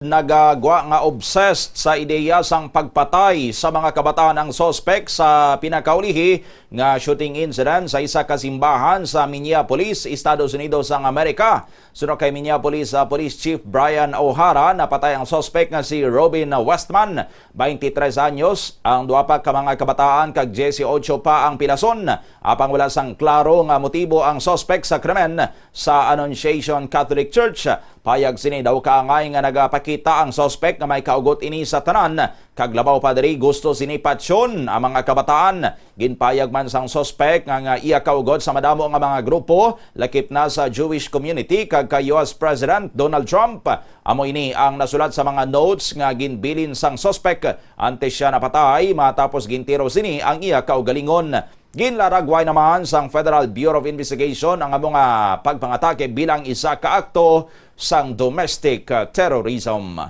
nagagwa nga obsessed sa ideya sang pagpatay sa mga kabataan ang sospek sa pinakaulihi nga shooting incident sa isa ka simbahan sa Minneapolis, Estados Unidos ang Amerika. Suno kay Minneapolis uh, Police Chief Brian O'Hara napatay ang sospek nga si Robin Westman, 23 anyos, ang duwa pa ka mga kabataan kag 18 pa ang pilason. Apang wala sang klaro nga motibo ang sospek sa krimen sa Annunciation Catholic Church. Payag sini daw kaangay nga nagapakita ang sospek nga may kaugot ini sa tanan. Kaglabaw pa diri gusto sini patsyon ang mga kabataan. Ginpayag man sang sospek nga, nga iya kaugot sa madamo nga mga grupo lakip na sa Jewish community kag kay US President Donald Trump. Amo ini ang nasulat sa mga notes nga ginbilin sang sospek antes siya napatay matapos gintiro sini ang iya kaugalingon. Ginlaragway naman sang Federal Bureau of Investigation ang mga pagpangatake bilang isa ka akto sang domestic terrorism.